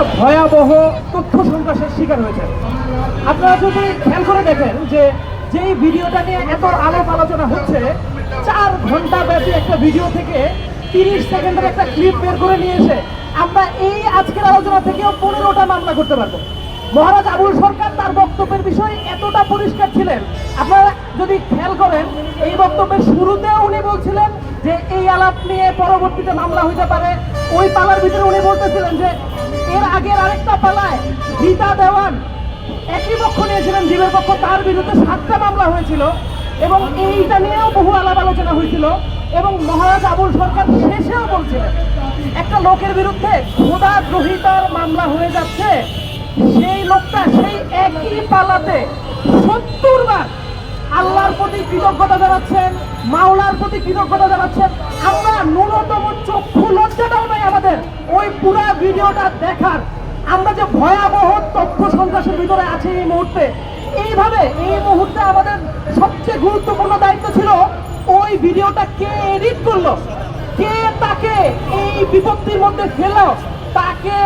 একটা ভয়াবহ তথ্য সন্ত্রাসের শিকার হয়েছে। আপনারা যদি খেয়াল করে দেখেন যে যেই ভিডিওটা নিয়ে এত আলোপ আলোচনা হচ্ছে, চার ঘণ্টা ব্যাপী একটা ভিডিও থেকে তিরিশ সেকেন্ডের একটা ক্লিপ বের করে নিয়ে এসে আমরা এই আজকের আলোচনা থেকেও পনেরোটা মামলা করতে পারব। মহারাজ আবুল সরকার তার বক্তব্যের বিষয়ে এতটা পরিষ্কার ছিলেন। আপনারা যদি খেয়াল করেন, এই বক্তব্যের শুরুতেও উনি বলছিলেন যে এই আলাপ নিয়ে পরবর্তীতে মামলা হইতে পারে। ওই পালার ভিতরে উনি বলতেছিলেন যে এর আগের আরেকটা পালায় রীতা দেওয়ান। একই পক্ষ নিয়েছিলেন জীবের পক্ষ, তার বিরুদ্ধে সাতটা মামলা হয়েছিল এবং এইটা নিয়েও বহু আলাপ আলোচনা হয়েছিল এবং মহারাজ আবুল সরকার শেষেও বলছিলেন, একটা লোকের বিরুদ্ধে খোদা দ্রোহিতার মামলা হয়ে যাচ্ছে, সেই লোকটা সেই একই পালাতে সত্তর বার আল্লাহর প্রতি কৃতজ্ঞতা জানাচ্ছেন, মাওলার প্রতি কৃতজ্ঞতা জানাচ্ছেন। আমরা ন্যূনতম চক্ষু লজ্জাটাও নাই ভিডিওটা দেখার, আমরা যে ভয়াবহ তথ্য সন্ত্রাসের ভিতরে আছি এই মুহূর্তে, এইভাবে এই মুহূর্তে আমাদের সবচেয়ে গুরুত্বপূর্ণ দায়িত্ব ছিল ওই ভিডিওটা কে এডিট করল, কে তাকে এই বিপত্তির মধ্যে ফেলল, তাকে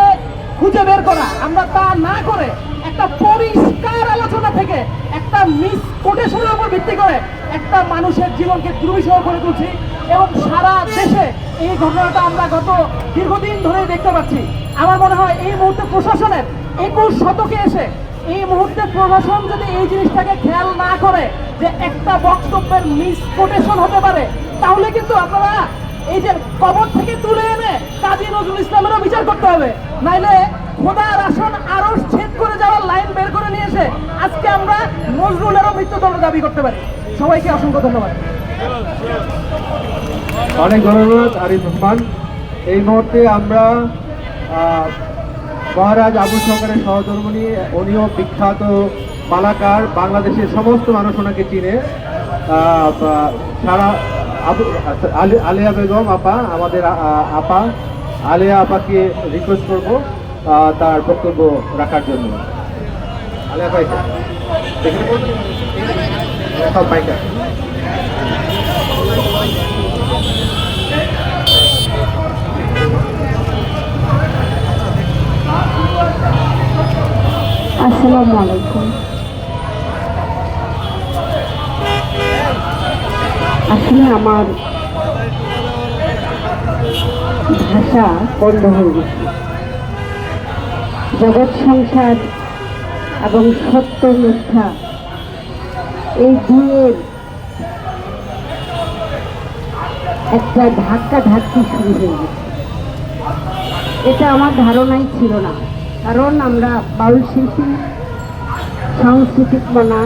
খুঁজে বের করা, আমরা তা না করে একটা পরিষ্কার আলোচনা থেকে একটা মিস কোটেশনের উপর ভিত্তি করে একটা মানুষের জীবনকে দুর্বিষহ করে তুলছি এবং সারা দেশে এই ঘটনাটা আমরা গত দীর্ঘদিন ধরে দেখতে পাচ্ছি। আমার মনে হয় এই মুহূর্তে প্রশাসনের একুশ শতকে এসে এই মুহূর্তে প্রশাসন যদি এই জিনিসটাকে খেয়াল না করে যে একটা বক্তব্যের মিস কোটেশন হতে পারে, তাহলে কিন্তু আপনারা এই যে কবর থেকে তুলে এনে কাজী নজরুল ইসলামেরও বিচার করতে হবে। নাইলে খোদার আসন আরও ছেদ করে যাওয়ার লাইন বের করে নিয়ে এসে আজকে আমরা নজরুলেরও মৃত্যুদণ্ড দাবি করতে পারি। সবাইকে অসংখ্য ধন্যবাদ। অনেক ধন্যবাদ, আরিফ রহমান এই মুহূর্তে আমরা মহারাজ আবু সরকারের সহধর্মণী, উনিও বিখ্যাত মালাকার, বাংলাদেশের সমস্ত মানুষ ওনাকে চিনে। সারা আবু আলিয়া বেগম আপা, আমাদের আপা। আলিয়া আপাকে রিকোয়েস্ট করব। তার বক্তব্য রাখার জন্য। আসসালামু আলাইকুম। আসলে আমার ভাষা বন্ধ হয়ে গেছে। জগৎ সংসার এবং সত্য মিথ্যা, এই দুয়ের একটা ধাক্কা ধাক্কি শুরু হয়ে গেছে। এটা আমার ধারণাই ছিল না। কারণ আমরা বাউল শিল্পী, সাংস্কৃতিক মনা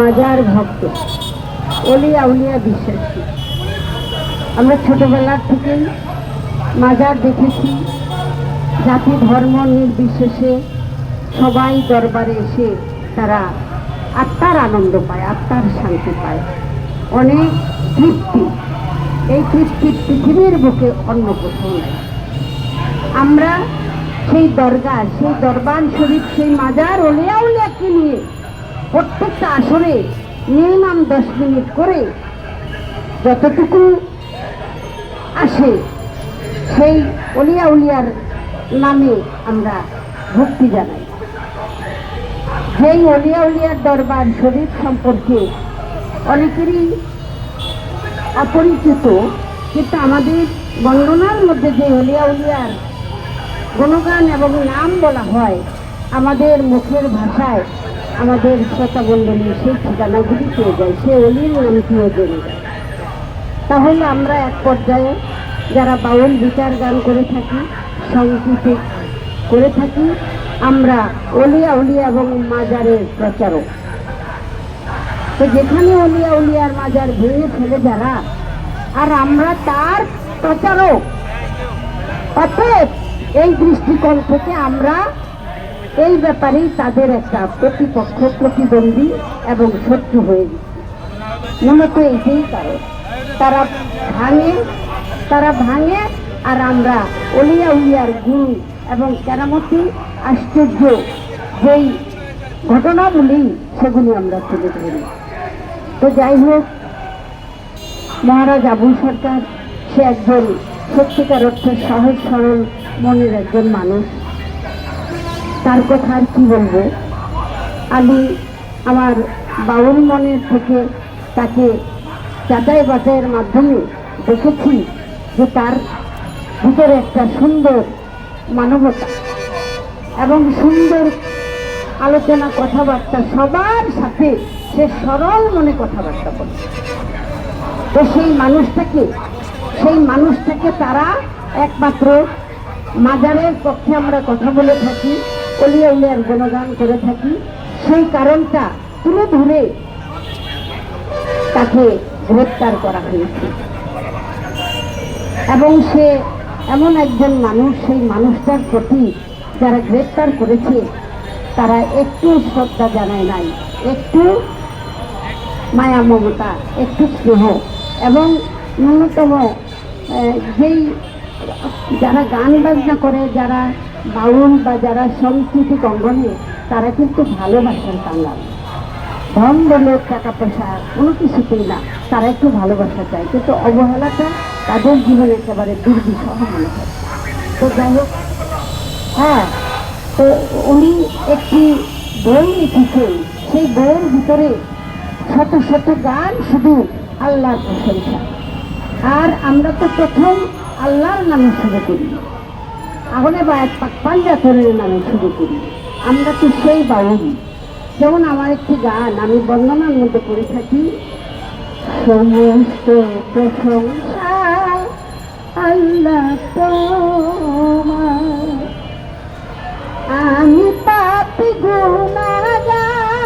মাজার ভক্ত অলিয়া আউলিয়া বিশ্বাসী। আমরা ছোটবেলার থেকেই মাজার দেখেছি জাতি ধর্ম নির্বিশেষে সবাই দরবারে এসে তারা আত্মার আনন্দ পায়, আত্মার শান্তি পায়। অনেক তৃপ্তি। এই তৃপ্তি পৃথিবীর বুকে অন্য কোথাও নেই। আমরা সেই দরগা সেই দরবার শরীফ, সেই মাজার ওলিয়া উলিয়াকে নিয়ে প্রত্যেকটা আসরে মিনিমাম দশ মিনিট করে যতটুকু আসে, সেই অলিয়া উলিয়ার নামে আমরা ভক্তি জানাই। যেই অলিয়া উলিয়ার দরবার শরীফ সম্পর্কে অনেকেরই অপরিচিত, কিন্তু আমাদের বর্ণনার মধ্যে যে অলিয়া উলিয়ার গুণগান এবং নাম বলা হয়, আমাদের মুখের ভাষায় আমাদের শ্রোতামণ্ডলী সেই ঠিকানাগুলি পেয়ে যায়। সে অলির নাম নামটিও জেনে যায়। তাহলে আমরা এক পর্যায়ে যারা বাউল বিচার গান করে থাকি সংগীতিক করে থাকি, আমরা অলিয়া উলিয়া এবং মাজারের প্রচারক। তো যেখানে অলিয়া উলিয়ার মাজার ভেঙে ফেলে যারা, আর আমরা তার প্রচারক। অতএব এই দৃষ্টিকোণ থেকে আমরা এই ব্যাপারেই তাদের একটা প্রতিপক্ষ, প্রতিদ্বন্দ্বী এবং শত্রু হয়ে গেছে। মূলত এটাই কারণ। তারা ভাঙে তারা ভাঙে আর আমরা অলিয়া উলিয়ার গুণ এবং কেরামতি আশ্চর্য যেই ঘটনাগুলি সেগুলি আমরা তুলে ধরি। তো যাই হোক, মহারাজ আবুল সরকার, সে একজন সত্যিকার অর্থে সহজ সরল মনের একজন মানুষ। তার কথা আর কি বলব? আমি আমার বাউল মনের থেকে তাকে যাচাই বাছাইয়ের মাধ্যমে দেখেছি। যে তার ভিতরে একটা সুন্দর মানবতা এবং সুন্দর আলোচনা কথাবার্তা সবার সাথে সে সরল মনে কথাবার্তা বলে। তো সেই মানুষটাকে সেই মানুষটাকে তারা একমাত্র মাজারের পক্ষে আমরা কথা বলে থাকি, অলিয়া উলিয়ার গুণগান করে থাকি। সেই কারণটা তুলে ধরে তাকে গ্রেপ্তার করা হয়েছে। এবং সে এমন একজন মানুষ, সেই মানুষটার প্রতি যারা গ্রেপ্তার করেছে, তারা একটু শ্রদ্ধা জানায় নাই। একটু মায়া মমতা, একটু স্নেহ এবং ন্যূনতম যেই যারা গান বাজনা করে, যারা বাউল বা যারা সংস্কৃতিক অঙ্গনে, তারা কিন্তু ভালোবাসার কাঙ্গাল ধন বলে টাকা পয়সা কোনো কিছুতেই না, তারা একটু ভালোবাসা চায়। কিন্তু অবহেলাটা তাদের জীবনে একেবারে দুর্বিষহ মনে হয় তো যাই হোক হ্যাঁ তো উনি একটি বই লিখেছেন। সেই বইয়ের ভিতরে শত শত গান শুধু আল্লাহর প্রশংসা। আর আমরা তো প্রথম আল্লাহর নামে শুরু করি। আহলে বা এক পাঞ্জাতনের নামে শুরু করি। আমরা তো সেই বাউল। যেমন আমার একটি গান, আমি বর্ণনার মধ্যে করে থাকি সমস্ত প্রশংসা আল্লাহ তোমার আমি পাপি গুণাগার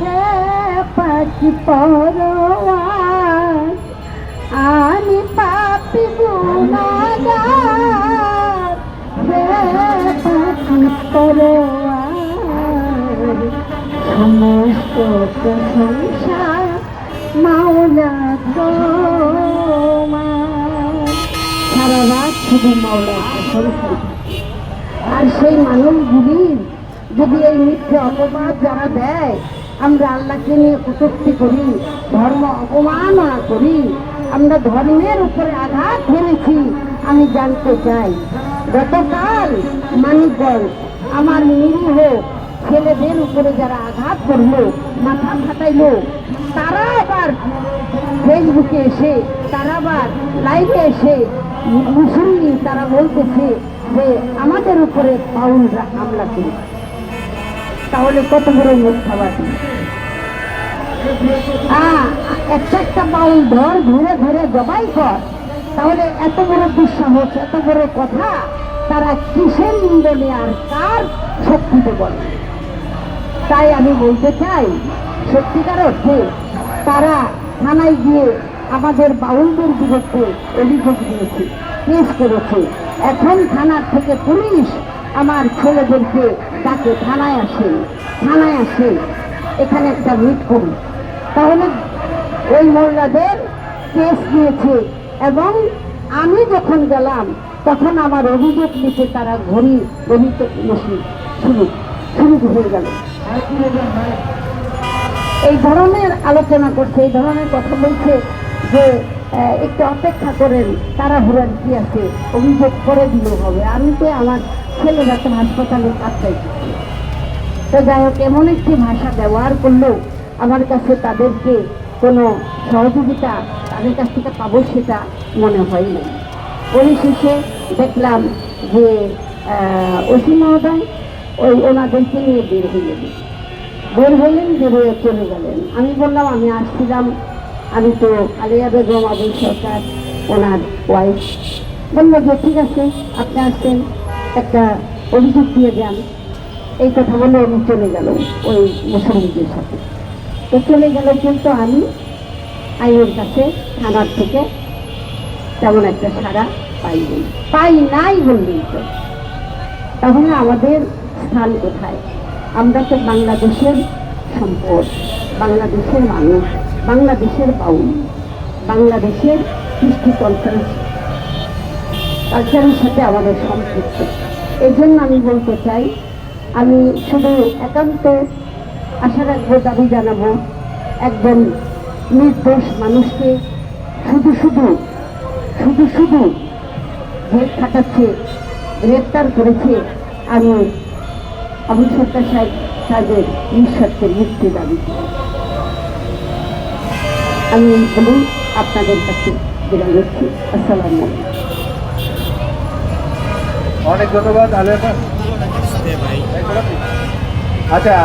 হে পাখি পরোয়ার আমি পাপি গুণাগার হে পাখি পরোয়ার। সমস্ত প্রশংসা সারা রাত শুধু মাওলা আর সেই মানুষগুলির যদি এই মিথ্যে অপবাদ যারা দেয় আমরা আল্লাহকে নিয়ে কটূক্তি করি ধর্ম অপমাননা করি আমরা ধর্মের উপরে আঘাত হেরেছি আমি জানতে চাই গতকাল মানিকগঞ্জ আমার নিরীহ ছেলেদের উপরে যারা আঘাত করল মাথা ফাটাইলো তারা আবার ফেসবুকে এসে তারা আবার লাইভে এসে মুসল্লি তারা বলতেছে যে আমাদের উপরে পাউলরা হামলা করে তাহলে কত বড় মিথ্যাবাদী? একটা একটা বাউল ধর ধরে ধরে জবাই কর। তাহলে এত বড় দুঃসাহস, এত বড় কথা, তারা কিসের ইন্ধনে আর কার শক্তিতে বলে? তাই আমি বলতে চাই, সত্যিকার অর্থে তারা থানায় গিয়ে আমাদের বাউলদের বিরুদ্ধে অভিযোগ দিয়েছে, কেস করেছে। এখন থানার থেকে পুলিশ আমার ছেলেদেরকে তাকে থানায় আসে থানায় আসে এখানে একটা মিট করি তাহলে ওই মোল্লাদের কেস দিয়েছে এবং আমি যখন গেলাম, তখন আমার অভিযোগ নিতে তারা ঘড়ি মেশিন শুরু শুরু হয়ে গেল। এই ধরনের আলোচনা করছে, এই ধরনের কথা বলছে যে একটু অপেক্ষা করেন তারা ঘুরার কি আছে, অভিযোগ করে দিলে হবে। আমি তো আমার ছেলেরা তো হাসপাতালে কাজটাই তো যাই হোক, এমন একটি ভাষা ব্যবহার করলেও আমার কাছে তাদেরকে কোনো সহযোগিতা তাদের কাছ থেকে পাবো সেটা মনে হয় না পরিশেষে দেখলাম যে ওসি মহোদয় ওই ওনাদেরকে নিয়ে বের হয়ে গেল বের হলেন বের হয়ে চলে গেলেন। আমি বললাম, আমি আসছিলাম। আমি তো আলিয়া বেগম আবুল সরকার, ওনার ওয়াইফ বলল যে, ঠিক আছে, আপনি আসছেন একটা অভিযোগ দিয়ে যান। এই কথা বলে আমি চলে গেল ওই মুসলিমদের সাথে। তো চলে গেল কিন্তু আমি আইনের কাছে, থানার থেকে তেমন একটা সারা পাইনি পাই নাই বললেই তো। তাহলে আমাদের স্থান কোথায়? আমরা তো বাংলাদেশের সম্পদ, বাংলাদেশের মানুষ, বাংলাদেশের বাউল, বাংলাদেশের কৃষ্টি কালচার কালচারের সাথে আমাদের সম্পৃক্ত। এই জন্য আমি বলতে চাই, আমি শুধু একান্ত আশা রাখব, দাবি জানাব একজন নির্দোষ মানুষকে শুধু শুধু শুধু শুধু জেল খাটাচ্ছে, গ্রেপ্তার করেছে, আমি আবু সরকার সাহেব সাহেবের নিঃস্বার্থের মুক্তি দাবি। আমি এই আপনাদের কাছে বিদায় নিচ্ছি। আসসালাম আলাইকুম। অনেক ধন্যবাদ আচ্ছা